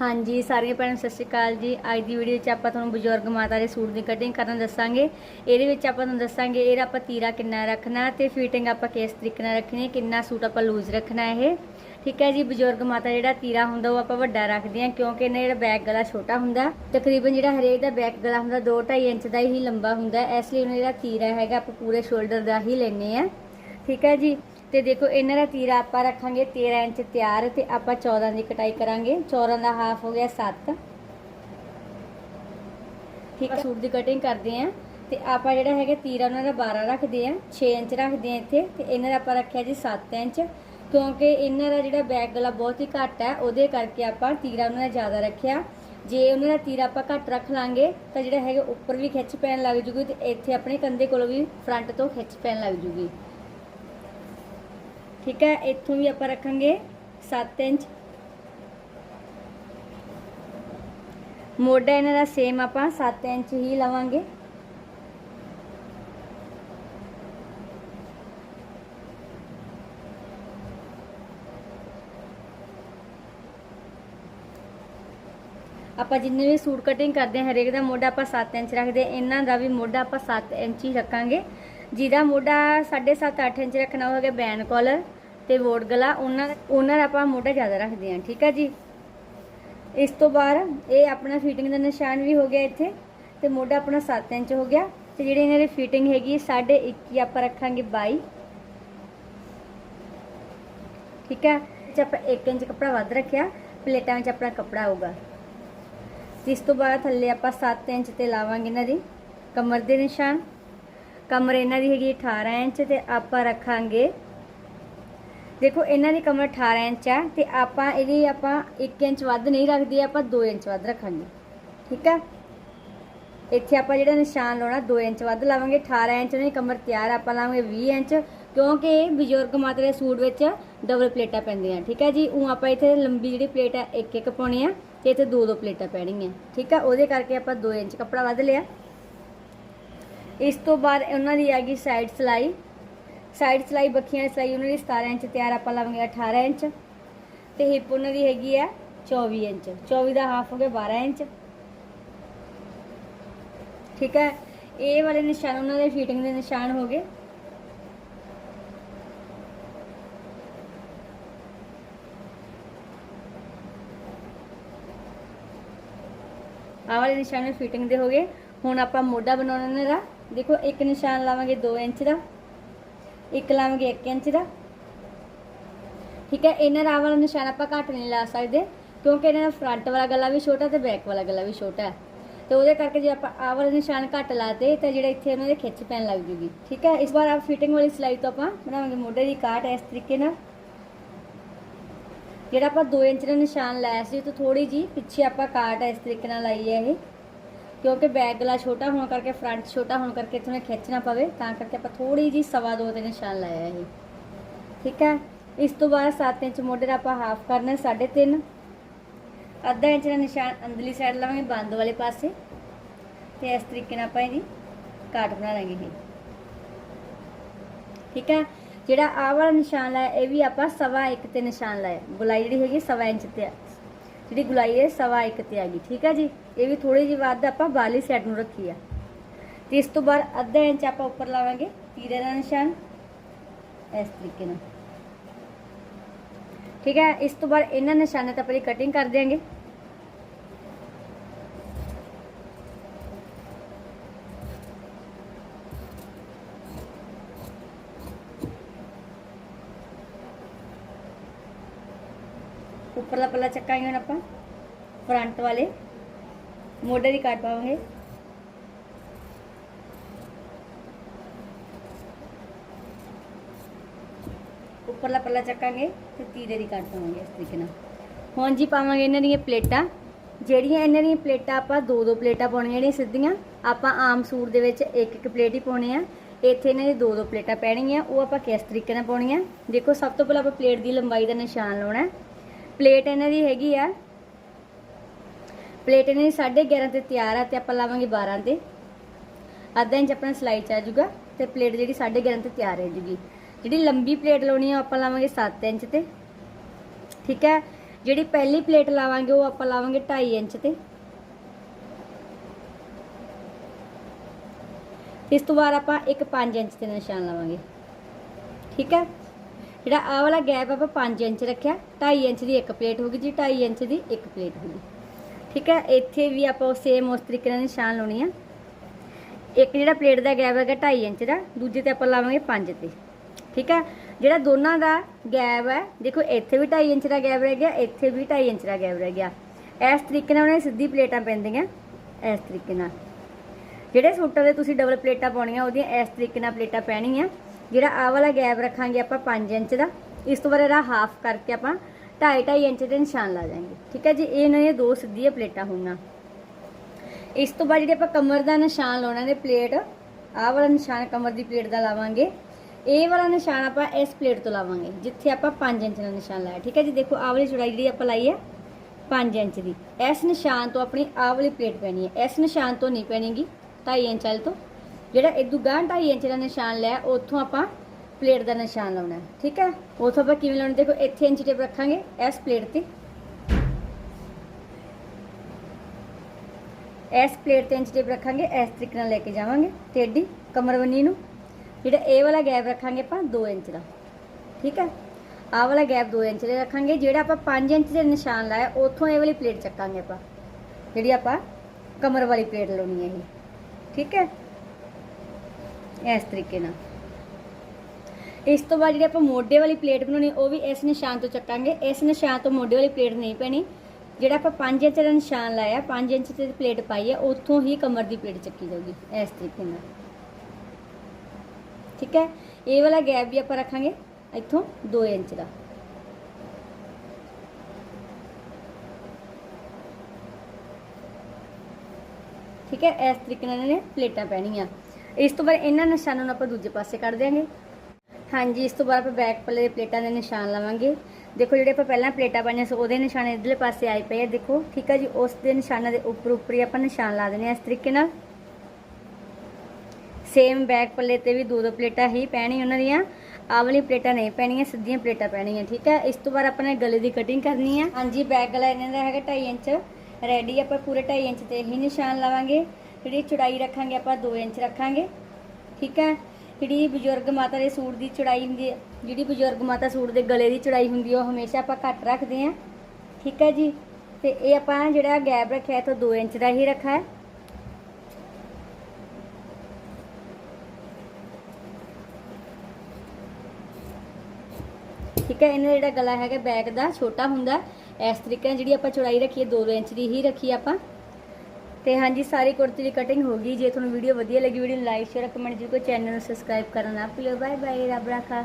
ਹਾਂਜੀ, ਸਾਰੀਆਂ ਭੈਣਾਂ, ਸਤਿ ਸ਼੍ਰੀ ਅਕਾਲ ਜੀ। ਅੱਜ ਦੀ ਵੀਡੀਓ ਵਿੱਚ ਆਪਾਂ ਤੁਹਾਨੂੰ ਬਜ਼ੁਰਗ ਮਾਤਾ ਦੇ ਸੂਟ ਦੀ ਕਟਿੰਗ ਕਰਨ ਦੱਸਾਂਗੇ। ਇਹਦੇ ਵਿੱਚ ਆਪਾਂ ਤੁਹਾਨੂੰ ਦੱਸਾਂਗੇ, ਇਹਦਾ ਆਪਾਂ ਤੀਰਾ ਕਿੰਨਾ ਰੱਖਣਾ ਤੇ ਫਿਟਿੰਗ ਆਪਾਂ ਕਿਸ ਤਰੀਕੇ ਨਾਲ ਰੱਖਣੀ ਹੈ, ਕਿੰਨਾ ਸੂਟ ਆਪਾਂ ਲੂਜ਼ ਰੱਖਣਾ ਇਹ। ਠੀਕ ਹੈ ਜੀ, ਬਜ਼ੁਰਗ ਮਾਤਾ ਜਿਹੜਾ ਤੀਰਾ ਹੁੰਦਾ ਉਹ ਆਪਾਂ ਵੱਡਾ ਰੱਖਦੇ ਹਾਂ, ਕਿਉਂਕਿ ਇਹਨਾਂ ਜਿਹੜਾ ਬੈਕ ਗਲਾ ਛੋਟਾ ਹੁੰਦਾ। ਤਕਰੀਬਨ ਜਿਹੜਾ ਹਰੇਕ ਦਾ ਬੈਕ ਗਲਾ ਹੁੰਦਾ 2.5 ਇੰਚ ਦਾ ਹੀ ਲੰਬਾ ਹੁੰਦਾ। ਇਸ ਲਈ ਉਹਨਾਂ ਜਿਹੜਾ ਤੀਰਾ ਹੈਗਾ, ਆਪਾਂ ਪੂਰੇ ਸ਼ੋਲਡਰ ਦਾ ਹੀ ਲੈਣੇ ਆ ਠੀਕ ਹੈ ਜੀ ਤੇ ਦੇਖੋ ਇਹਨਾਂ ਦਾ ਤੀਰਾ ਆਪਾਂ ਰੱਖਾਂਗੇ 13 ਇੰਚ ਤਿਆਰ ਤੇ ਆਪਾਂ 14 ਦੀ ਕਟਾਈ ਕਰਾਂਗੇ। 14 ਦਾ ਹਾਫ ਹੋ ਗਿਆ 7 ਠੀਕ ਹੈ? ਸੂਟ ਦੀ ਕਟਿੰਗ ਕਰਦੇ ਆਂ। ਤੇ ਆਪਾਂ ਜਿਹੜਾ ਹੈਗਾ ਤੀਰਾ ਉਹਨਾਂ ਦਾ 12 ਰੱਖਦੇ ਆਂ। 6 ਇੰਚ ਰੱਖਦੇ ਆਂ ਇੱਥੇ। ਤੇ ਇਹਨਾਂ ਦਾ ਆਪਾਂ ਰੱਖਿਆ ਜੀ 7 ਇੰਚ। ਕਿਉਂਕਿ ਇਹਨਾਂ ਦਾ ਜਿਹੜਾ ਬੈਕ ਗਲਾ ਬਹੁਤ ਹੀ ਘੱਟ ਹੈ ਉਹਦੇ ਕਰਕੇ ਆਪਾਂ ਤੀਰਾ ਉਹਨਾਂ ਦਾ ਜ਼ਿਆਦਾ ਰੱਖਿਆ। ਜੇ ਉਹਨਾਂ ਦਾ ਤੀਰਾ ਆਪਾਂ ਘੱਟ ਰੱਖ ਲਾਂਗੇ ਤਾਂ ਜਿਹੜਾ ਹੈਗਾ ਉੱਪਰ ਵੀ ਖਿੱਚ ਪੈਣ ਲੱਗ ਜੂਗੀ ਤੇ ਇੱਥੇ ਆਪਣੇ ਕੰਧੇ ਕੋਲੋਂ ਵੀ ਫਰੰਟ ਤੋਂ ਖਿੱਚ ਪੈਣ ਲੱਗ ਜੂਗੀ। ਠੀਕ ਹੈ, ਇੱਥੋਂ ਵੀ ਆਪਾਂ ਰੱਖਾਂਗੇ 7 ਇੰਚ। ਮੋਢਾ ਇਹਨਾਂ ਦਾ ਸੇਮ ਆਪਾਂ 7 ਇੰਚ ਹੀ ਲਵਾਂਗੇ। ਆਪਾਂ ਜਿੰਨੇ ਵੀ ਸੂਟ ਕਟਿੰਗ ਕਰਦੇ ਹਾਂ, ਹਰੇਕ ਦਾ ਮੋਢਾ ਆਪਾਂ 7 ਇੰਚ ਰੱਖਦੇ ਹਾਂ। ਇਹਨਾਂ ਦਾ ਵੀ ਮੋਢਾ ਆਪਾਂ 7 ਇੰਚ ਹੀ ਰੱਖਾਂਗੇ। ਜਿਹਦਾ ਮੋਢਾ 7.5 8 ਇੰਚ ਰੱਖਣਾ ਹੋਵੇਗਾ ਬੈਨ ਕਾਲਰ ਤੇ ਵੋਟ ਗਲਾ, ਉਹਨਾਂ ਉਹਨਾਂ ਦਾ ਆਪਾਂ ਮੋਢਾ ਜ਼ਿਆਦਾ ਰੱਖਦੇ ਹਾਂ, ਠੀਕ ਹੈ ਜੀ? ਇਸ ਤੋਂ ਬਾਅਦ ਇਹ ਆਪਣਾ ਫਿਟਿੰਗ ਦਾ ਨਿਸ਼ਾਨ ਵੀ ਹੋ ਗਿਆ ਇੱਥੇ ਤੇ ਮੋਢਾ ਆਪਣਾ 7 ਇੰਚ ਹੋ ਗਿਆ ਤੇ ਜਿਹੜੀ ਇਹਨਾਂ ਦੀ ਫਿਟਿੰਗ ਹੈਗੀ 21.5 ਆਪਾਂ ਰੱਖਾਂਗੇ 22 ਠੀਕ ਹੈ ਇਹ ਆਪਾਂ 1 ਇੰਚ ਕੱਪੜਾ ਵੱਧ ਰੱਖਿਆ, ਪਲੇਟਾਂ ਵਿੱਚ ਆਪਣਾ ਕੱਪੜਾ ਆਊਗਾ। ਤੇ ਇਸ ਤੋਂ ਬਾਅਦ ਥੱਲੇ ਆਪਾਂ 7 ਇੰਚ ਤੇ ਲਾਵਾਂਗੇ ਇਹਨਾਂ ਦੀ ਕਮਰ ਦੇ ਨਿਸ਼ਾਨ। ਕਮਰ ਇਹਨਾਂ ਦੀ ਹੈਗੀ 18 ਇੰਚ ਤੇ ਆਪਾਂ ਰੱਖਾਂਗੇ। ਦੇਖੋ, ਇਹਨਾਂ ਦੀ ਕਮਰ 18 ਇੰਚ ਹੈ ਤੇ ਆਪਾਂ ਇਹਦੀ ਆਪਾਂ 1 ਇੰਚ ਵੱਧ ਨਹੀਂ ਰੱਖਦੇ, ਆਪਾਂ 2 ਇੰਚ ਵੱਧ ਰੱਖਾਂਗੇ। ਠੀਕ ਆ? ਇੱਥੇ ਆਪਾਂ ਜਿਹੜਾ ਨਿਸ਼ਾਨ ਲਾਉਣਾ 2 ਇੰਚ ਵੱਧ ਲਾਵਾਂਗੇ। 18 ਇੰਚ ਦੀ ਕਮਰ ਤਿਆਰ ਆਪਾਂ ਲਾਵਾਂਗੇ 20 ਇੰਚ, ਕਿਉਂਕਿ ਬਜ਼ੁਰਗ ਮਾਤਾ ਦੇ ਸੂਟ ਵਿੱਚ ਡਬਲ ਪਲੇਟਾਂ ਪੈਂਦੀਆਂ। ਠੀਕ ਹੈ ਜੀ? ਉਹ ਆਪਾਂ ਇੱਥੇ ਲੰਬੀ ਜਿਹੜੀ ਪਲੇਟ ਹੈ ਇੱਕ ਇੱਕ ਪਾਉਣੀ ਆ ਤੇ ਇੱਥੇ ਦੋ ਦੋ ਪਲੇਟਾਂ ਪੈਣਗੀਆਂ ਠੀਕ ਹੈ ਉਹਦੇ ਕਰਕੇ ਆਪਾਂ 2 ਇੰਚ ਕੱਪੜਾ ਵੱਧ ਲਿਆ। ਇਸ ਤੋਂ ਬਾਅਦ ਉਹਨਾਂ ਦੀ ਹੈਗੀ ਸਾਈਡ ਸਲਾਈ। ਸਾਈਡ ਸਲਾਈ ਬੱਖੀਆਂ ਦੀ ਸਲਾਈ ਉਹਨਾਂ ਦੀ 17 ਇੰਚ, ਤਿਆਰ ਆਪਾਂ ਲਾਵਾਂਗੇ 18 ਇੰਚ। ਤੇ ਹਿਪ ਉਹਨਾਂ ਦੀ ਹੈਗੀ ਆ 24 ਇੰਚ। 24 ਦਾ ਹਾਫ ਹੋ ਗਿਆ 12 ਇੰਚ। ਠੀਕ ਹੈ? ਇਹ ਵਾਲੇ ਨਿਸ਼ਾਨ ਉਹਨਾਂ ਦੇ ਫਿਟਿੰਗ ਦੇ ਨਿਸ਼ਾਨ ਹੋ ਗਏ। ਆਹ ਵਾਲੇ ਨਿਸ਼ਾਨ ਫਿਟਿੰਗ ਦੇ ਹੋ ਗਏ। ਹੁਣ ਆਪਾਂ ਮੋਢਾ ਬਣਾਉਣਾ ਇਹਨਾਂ ਦਾ। ਦੇਖੋ, ਇੱਕ ਨਿਸ਼ਾਨ ਲਾਵਾਂਗੇ 2 ਇੰਚ ਦਾ, ਇੱਕ ਲਾਵਾਂਗੇ 1 ਇੰਚ ਦਾ। ਠੀਕ ਹੈ, ਇਹਨਾਂ ਦਾ ਆਹ ਵਾਲਾ ਨਿਸ਼ਾਨ ਆਪਾਂ ਘੱਟ ਨਹੀਂ ਲਾ ਸਕਦੇ, ਕਿਉਂਕਿ ਇਹਨਾਂ ਦਾ ਫਰੰਟ ਵਾਲਾ ਗਲਾ ਵੀ ਛੋਟਾ ਤੇ ਬੈਕ ਵਾਲਾ ਗਲਾ ਵੀ ਛੋਟਾ ਹੈ। ਤੇ ਉਹਦੇ ਕਰਕੇ ਜੇ ਆਪਾਂ ਆਹ ਵਾਲਾ ਨਿਸ਼ਾਨ ਘੱਟ ਲਾਤੇ, ਤਾਂ ਜਿਹੜਾ ਇੱਥੇ ਉਹਨਾਂ ਦੇ ਖਿੱਚ ਪੈਣ ਲੱਗ ਜੂਗੀ। ਠੀਕ ਹੈ, ਇਸ ਵਾਰ ਆਪ ਫਿਟਿੰਗ ਵਾਲੀ ਸਿਲਾਈ ਤੋਂ ਆਪਾਂ ਬਣਾਵਾਂਗੇ ਮੋਢੇ ਦੀ ਕਾਟ ਇਸ ਤਰੀਕੇ ਨਾਲ। ਜਿਹੜਾ ਆਪਾਂ 2 ਇੰਚ ਦਾ ਨਿਸ਼ਾਨ ਲਾਇਆ ਸੀ, ਉਹ ਤੋਂ ਥੋੜੀ ਜੀ ਪਿੱਛੇ ਆਪਾਂ ਕਾਟ ਇਸ ਤਰੀਕੇ ਨਾਲ ਲਾਈ ਹੈ ਇਹ। ਕਿਉਂਕਿ ਬੈਕ ਗਲਾ ਛੋਟਾ ਹੋਣ ਕਰਕੇ ਫਰੰਟ ਛੋਟਾ ਹੋਣ ਕਰਕੇ ਤੁਹਾਨੂੰ ਖਿੱਚਣਾ ਪਵੇ, ਤਾਂ ਕਰਕੇ ਆਪਾਂ ਥੋੜੀ ਜੀ ਸਵਾ ਦੋ 'ਤੇ ਨਿਸ਼ਾਨ ਲਾਇਆ ਇਹ। ਠੀਕ ਹੈ? ਇਸ ਤੋਂ ਬਾਅਦ 7 ਇੰਚ ਮੋਢੇ ਦਾ ਆਪਾਂ ਹਾਫ ਕਰਨਾ 3.5 ਅੱਧਾ ਇੰਚ ਦਾ ਨਿਸ਼ਾਨ ਅੰਦਰਲੀ ਸਾਈਡ ਲਾਵਾਂਗੇ, ਬੰਦ ਵਾਲੇ ਪਾਸੇ। ਤੇ ਇਸ ਤਰੀਕੇ ਨਾਲ ਆਪਾਂ ਇਹਦੀ ਕਾਟ ਬਣਾ ਲਾਂਗੇ ਇਹ। ਠੀਕ ਹੈ? ਜਿਹੜਾ ਆਹ ਵਾਲਾ ਨਿਸ਼ਾਨ ਲਾਇਆ, ਇਹ ਵੀ ਆਪਾਂ ਸਵਾ ਇੱਕ ਤੇ ਨਿਸ਼ਾਨ ਲਾਇਆ। ਗੁਲਾਈ ਜਿਹੜੀ ਹੈਗੀ ਸਵਾ ਇੰਚ ਤੇ ਆ। ਜਿਹੜੀ ਗੁਲਾਈ ਹੈ, ਸਵਾ ਇੱਕ ਤੇ ਆ ਗਈ। ਠੀਕ ਹੈ ਜੀ? ਇਹ ਵੀ ਥੋੜੀ ਜਿਹੀ ਵੱਧ ਆਪਾਂ ਬਾਲੀ ਸਾਈਡ ਨੂੰ ਰੱਖੀ ਆ। ਤੇ ਇਸ ਤੋਂ ਬਾਅਦ ਅੱਧਾ ਇੰਚ ਆਪਾਂ ਉੱਪਰ ਲਾਵਾਂਗੇ ਤੀਰੇ ਦਾ ਨਿਸ਼ਾਨ। ਇਸ ਤਰੀਕੇ ਨਾਲ। ਠੀਕ ਹੈ, ਇਸ ਤੋਂ ਬਾਅਦ ਇਹਨਾਂ ਨਿਸ਼ਾਨਾਂ ਤੇ ਆਪਾਂ ਦੀ ਕਟਿੰਗ ਕਰ ਦਿਆਂਗੇ। ਉੱਪਰਲਾ ਪੱਲਾ ਚੱਕਾਂਗੇ ਹੁਣ ਆਪਾਂ ਫਰੰਟ ਵਾਲੇ। ਮੋਢੇ ਦੀ ਕੱਟ ਪਾਵਾਂਗੇ ਉੱਪਰਲਾ ਪੱਲਾ ਚੱਕਾਂਗੇ ਤੇ ਤੀਰੇ ਦੀ ਕੱਟ ਪਾਵਾਂਗੇ ਇਸ ਤਰੀਕੇ ਨਾਲ। ਹੁਣ ਜੀ ਪਾਵਾਂਗੇ ਇਹਨਾਂ ਦੀਆਂ ਪਲੇਟਾਂ। ਜਿਹੜੀਆਂ ਇਹਨਾਂ ਦੀਆਂ ਪਲੇਟਾਂ ਆਪਾਂ ਦੋ ਦੋ ਪਲੇਟਾਂ ਪਾਉਣੀਆਂ ਜਿਹੜੀਆਂ ਸਿੱਧੀਆਂ, ਆਪਾਂ ਆਮ ਸੂਟ ਦੇ ਵਿੱਚ ਇੱਕ ਇੱਕ ਪਲੇਟ ਹੀ ਪਾਉਣੀ ਆ। ਇੱਥੇ ਇਹਨਾਂ ਦੀ ਦੋ ਦੋ ਪਲੇਟਾਂ ਪੈਣਗੀਆਂ, ਉਹ ਆਪਾਂ ਕਿਸ ਤਰੀਕੇ ਨਾਲ ਪਾਉਣੀਆਂ? ਦੇਖੋ, ਸਭ ਤੋਂ ਪਹਿਲਾਂ ਆਪਾਂ ਪਲੇਟ ਦੀ ਲੰਬਾਈ ਦਾ ਨਿਸ਼ਾਨ ਲਾਉਣਾ ਪਲੇਟ ਇਹਨਾਂ ਦੀ ਹੈਗੀ ਆ ਪਲੇਟ ਇਹਨਾਂ ਦੀ 11.5 ਤੇ ਤਿਆਰ ਆ ਤੇ ਆਪਾਂ ਲਾਵਾਂਗੇ 12 ਤੇ। ਅੱਧਾ ਇੰਚ ਆਪਣਾ ਸਲਾਈ ਚ ਆ ਜਾਊਗਾ ਤੇ ਪਲੇਟ ਜਿਹੜੀ 11.5 ਤੇ ਤਿਆਰ ਹੋ ਜੂਗੀ। ਜਿਹੜੀ ਲੰਬੀ ਪਲੇਟ ਲਾਉਣੀ ਆ ਆਪਾਂ ਲਾਵਾਂਗੇ 7 ਇੰਚ ਤੇ। ਠੀਕ ਹੈ? ਜਿਹੜੀ ਪਹਿਲੀ ਪਲੇਟ ਲਾਵਾਂਗੇ ਉਹ ਆਪਾਂ ਲਾਵਾਂਗੇ 2.5 ਇੰਚ ਤੇ। ਇਸ ਤੋਂ ਬਾਅਦ ਆਪਾਂ ਇੱਕ 5 ਇੰਚ ਤੇ ਨਿਸ਼ਾਨ ਲਾਵਾਂਗੇ। ਠੀਕ ਹੈ? ਜਿਹੜਾ ਆਹ ਵਾਲਾ ਗੈਪ ਆਪਾਂ 5 ਇੰਚ ਰੱਖਿਆ। 2.5 ਇੰਚ ਦੀ ਇੱਕ ਪਲੇਟ ਹੋਗੀ ਜੀ 2.5 ਇੰਚ ਦੀ ਇੱਕ ਪਲੇਟ ਹੋਗੀ ਠੀਕ ਹੈ, ਇੱਥੇ ਵੀ ਆਪਾਂ ਸੇਮ ਉਸ ਤਰੀਕੇ ਨਾਲ ਨਿਸ਼ਾਨ ਲਾਉਣੀ ਆ। ਇੱਕ ਜਿਹੜਾ ਪਲੇਟ ਦਾ ਗੈਪ ਹੈਗਾ 2.5 ਇੰਚ ਦਾ, ਦੂਜੇ ਤੇ ਆਪਾਂ ਲਾਵਾਂਗੇ 5 ਤੇ। ਠੀਕ ਹੈ, ਜਿਹੜਾ ਦੋਨਾਂ ਦਾ ਗੈਪ ਹੈ, ਦੇਖੋ ਇੱਥੇ ਵੀ 2.5 ਇੰਚ ਦਾ ਗੈਪ ਰਹਿ ਗਿਆ, ਇੱਥੇ ਵੀ 2.5 ਇੰਚ ਦਾ ਗੈਪ ਰਹਿ ਗਿਆ। ਇਸ ਤਰੀਕੇ ਨਾਲ ਉਹਨੇ ਸਿੱਧੀ ਪਲੇਟਾਂ ਪੈਂਦੀਆਂ, ਇਸ ਤਰੀਕੇ ਨਾਲ। ਜਿਹੜੇ ਸੂਟਾਂ ਦੇ ਤੁਸੀਂ ਡਬਲ ਪਲੇਟਾਂ ਪਾਉਣੀਆਂ, ਉਹਦੀਆਂ ਇਸ ਤਰੀਕੇ ਨਾਲ ਪਲੇਟਾਂ ਪੈਣੀਆਂ। ਜਿਹੜਾ ਆਹ ਵਾਲਾ ਗੈਪ ਰੱਖਾਂਗੇ ਆਪਾਂ 5 ਇੰਚ ਦਾ, ਇਸ ਤੋਂ ਬਾਅਦ ਇਹਦਾ ਹਾਫ ਕਰਕੇ ਆਪਾਂ ਢਾਈ ਢਾਈ ਇੰਚ ਦੇ ਨਿਸ਼ਾਨ ਲਾ ਜਾਾਂਗੇ ਠੀਕ ਹੈ ਜੀ? ਇਹਨਾਂ ਨੇ ਦੋ ਸਿੱਧੀਆਂ ਪਲੇਟਾਂ ਹੋਣੀਆਂ ਇਸ ਤੋਂ ਬਾਅਦ ਜਿਹੜੇ ਆਪਾਂ ਕਮਰ ਦਾ ਨਿਸ਼ਾਨ ਲਾਉਣਾ ਨੇ ਪਲੇਟ, ਆਹ ਵਾਲਾ ਨਿਸ਼ਾਨ ਕਮਰ ਦੀ ਪਲੇਟ ਦਾ ਲਾਵਾਂਗੇ। ਇਹ ਵਾਲਾ ਨਿਸ਼ਾਨ ਆਪਾਂ ਇਸ ਪਲੇਟ ਤੋਂ ਲਾਵਾਂਗੇ, ਜਿੱਥੇ ਆਪਾਂ 5 ਇੰਚ ਦਾ ਨਿਸ਼ਾਨ ਲਾਇਆ। ਠੀਕ ਹੈ ਜੀ? ਦੇਖੋ, ਆਹ ਵਾਲੀ ਚੌੜਾਈ ਜਿਹੜੀ ਆਪਾਂ ਲਾਈ ਹੈ 5 ਇੰਚ ਦੀ। ਇਸ ਨਿਸ਼ਾਨ ਤੋਂ ਆਪਣੀ ਆਹ ਵਾਲੀ ਪਲੇਟ ਪੈਣੀ ਹੈ। ਇਸ ਨਿਸ਼ਾਨ ਤੋਂ ਨਹੀਂ ਪੈਣੀਗੀ 2.5 ਇੰਚ ਵਾਲੇ ਤੋਂ। ਜਿਹੜਾ ਇਦੋਂ ਗਾਂ 2.5 ਇੰਚ ਦਾ ਨਿਸ਼ਾਨ ਲਿਆ, ਉੱਥੋਂ ਆਪਾਂ ਪਲੇਟ ਦਾ ਨਿਸ਼ਾਨ ਲਾਉਣਾ ਠੀਕ ਹੈ? ਉੱਥੋਂ ਆਪਾਂ ਕਿਵੇਂ ਲਾਉਣਾ? ਦੇਖੋ, ਇੱਥੇ ਇੰਚ ਟੇਪ ਰੱਖਾਂਗੇ, ਇਸ ਪਲੇਟ ਤੇ। ਇਸ ਪਲੇਟ ਤੇ ਇੰਚ ਟੇਪ ਰੱਖਾਂਗੇ, ਇਸ ਤਰੀਕੇ ਨਾਲ ਲੈ ਕੇ ਜਾਵਾਂਗੇ, ਟੇਢੀ ਕਮਰ ਬੰਨੀ ਨੂੰ। ਜਿਹੜਾ ਇਹ ਵਾਲਾ ਗੈਪ ਰੱਖਾਂਗੇ ਆਪਾਂ 2 ਇੰਚ ਦਾ, ਠੀਕ ਹੈ? ਆਹ ਵਾਲਾ ਗੈਪ 2 ਇੰਚ ਦਾ ਰੱਖਾਂਗੇ, ਜਿਹੜਾ ਆਪਾਂ 5 ਇੰਚ ਦੇ ਨਿਸ਼ਾਨ ਲਾਇਆ, ਉੱਥੋਂ ਇਹ ਵਾਲੀ ਪਲੇਟ ਚੱਕਾਂਗੇ ਆਪਾਂ। ਜਿਹੜੀ ਆਪਾਂ ਕਮਰ ਵਾਲੀ ਪਲੇਟ ਲਾਉਣੀ ਹੈ ਇਹ, ਠੀਕ ਹੈ? ਇਸ ਤਰੀਕੇ ਨਾਲ। ਇਸ ਤੋਂ ਬਾਅਦ ਜਿਹੜੀ ਆਪਾਂ ਮੋਢੇ ਵਾਲੀ ਪਲੇਟ ਬਣਾਉਣੀ, ਉਹ ਵੀ ਇਸ ਨਿਸ਼ਾਨ ਤੋਂ ਚੱਕਾਂਗੇ। ਇਸ ਨਿਸ਼ਾਨ ਤੋਂ ਮੋਢੇ ਵਾਲੀ ਪਲੇਟ ਨਹੀਂ ਪੈਣੀ। ਜਿਹੜਾ ਆਪਾਂ 5 ਇੰਚ ਦਾ ਨਿਸ਼ਾਨ ਲਾਇਆ 5 ਇੰਚ ਤੇ ਪਲੇਟ ਪਾਈ ਹੈ, ਉੱਥੋਂ ਹੀ ਕਮਰ ਦੀ ਪਲੇਟ ਚੱਕੀ ਜਾਊਗੀ, ਇਸ ਤਰੀਕੇ ਨਾਲ। ਠੀਕ ਹੈ? ਇਹ ਵਾਲਾ ਗੈਪ ਵੀ ਆਪਾਂ ਰੱਖਾਂਗੇ, ਇੱਥੋਂ 2 ਇੰਚ ਦਾ। ਠੀਕ ਹੈ? ਇਸ ਤਰੀਕੇ ਨਾਲ ਇਹਨੇ ਪਲੇਟਾਂ ਪੈਣੀਆਂ। ਇਸ ਤੋਂ ਬਾਅਦ ਇਹਨਾਂ ਨਿਸ਼ਾਨਾਂ ਨੂੰ ਆਪਾਂ ਦੂਜੇ ਪਾਸੇ ਕੱਢ ਦਿਆਂਗੇ। ਹਾਂਜੀ, ਇਸ ਤੋਂ ਬਾਅਦ ਆਪਾਂ ਬੈਕ ਪੱਲੇ ਦੇ ਪਲੇਟਾਂ ਦੇ ਨਿਸ਼ਾਨ ਲਾਵਾਂਗੇ। ਦੇਖੋ, ਜਿਹੜੇ ਆਪਾਂ ਪਹਿਲਾਂ ਪਲੇਟਾਂ ਪਾਈਆਂ ਸੀ, ਉਹਦੇ ਨਿਸ਼ਾਨ ਇਧਰਲੇ ਪਾਸੇ ਆਏ ਪਏ ਆ, ਦੇਖੋ। ਠੀਕ ਹੈ ਜੀ, ਉਸ ਦੇ ਨਿਸ਼ਾਨਾਂ ਦੇ ਉੱਪਰ ਉੱਪਰ ਹੀ ਆਪਾਂ ਨਿਸ਼ਾਨ ਲਾ ਦੇਣੇ ਆ, ਇਸ ਤਰੀਕੇ ਨਾਲ। ਸੇਮ ਬੈਕ ਪੱਲੇ ਤੇ ਵੀ ਦੋ ਦੋ ਪਲੇਟਾਂ ਹੀ ਪੈਣੀ ਉਹਨਾਂ ਦੀਆਂ। ਆਹ ਵਾਲੀ ਪਲੇਟਾਂ ਨਹੀਂ ਪੈਣੀਆਂ, ਸਿੱਧੀਆਂ ਪਲੇਟਾਂ ਪੈਣੀਆਂ, ਠੀਕ ਹੈ ਇਸ ਤੋਂ ਬਾਅਦ ਆਪਾਂ ਨੇ ਗਲੇ ਦੀ ਕਟਿੰਗ ਕਰਨੀ ਆ। ਹਾਂਜੀ ਬੈਕ ਗਲਾ ਇਹਨਾਂ ਦਾ ਹੈਗਾ 2.5 ਇੰਚ। ਰੈਡੀ ਆਪਾਂ ਪੂਰੇ 2.5 ਇੰਚ ਤੇ ਹੀ ਨਿਸ਼ਾਨ ਲਾਵਾਂਗੇ। ਜਿਹੜੀ ਚੌੜਾਈ ਰੱਖਾਂਗੇ, ਆਪਾਂ 2 ਇੰਚ ਰੱਖਾਂਗੇ। ਠੀਕ ਹੈ ਜਿਹੜੀ ਬਜ਼ੁਰਗ ਮਾਤਾ ਦੇ ਸੂਟ ਦੀ ਚੌੜਾਈ ਹੁੰਦੀ ਹੈ? ਜਿਹੜੀ ਬਜ਼ੁਰਗ ਮਾਤਾ ਸੂਟ ਦੇ ਗਲੇ ਦੀ ਚੜਾਈ ਹੁੰਦੀ ਹੈ, ਉਹ ਹਮੇਸ਼ਾ ਆਪਾਂ ਘੱਟ ਰੱਖਦੇ ਹਾਂ। ਠੀਕ ਹੈ ਜੀ? ਤੇ ਇਹ ਆਪਾਂ ਜਿਹੜਾ ਗੈਪ ਰੱਖਿਆ ਹੈ ਤਾਂ 2 ਇੰਚ ਦਾ ਹੀ ਰੱਖਾ ਹੈ। ਠੀਕ ਹੈ, ਇਹਨਾਂ ਦਾ ਜਿਹੜਾ ਗਲਾ ਹੈਗਾ ਬੈਕ ਦਾ, ਛੋਟਾ ਹੁੰਦਾ। ਇਸ ਤਰੀਕੇ ਨਾਲ ਜਿਹੜੀ ਆਪਾਂ ਚੌੜਾਈ ਰੱਖੀ ਹੈ 2 ਇੰਚ ਦੀ ਹੀ ਰੱਖੀ ਆਪਾਂ। ਤੇ ਹਾਂਜੀ, ਸਾਰੀ ਕੁੜਤੀ ਦੀ ਕਟਿੰਗ ਹੋ ਗਈ। ਜੇ ਤੁਹਾਨੂੰ ਵੀਡੀਓ ਵਧੀਆ ਲੱਗੀ ਵੀਡੀਓ ਨੂੰ ਲਾਈਕ ਸ਼ੇਅਰ ਕਮੈਂਟ ਜਰੂਰ ਕਰੋ। ਚੈਨਲ ਨੂੰ ਸਬਸਕ੍ਰਾਈਬ ਕਰਨਾ ਨਾ ਭੁੱਲਿਓ। ਬਾਏ ਬਾਏ ਰੱਬ ਰਾਖਾ।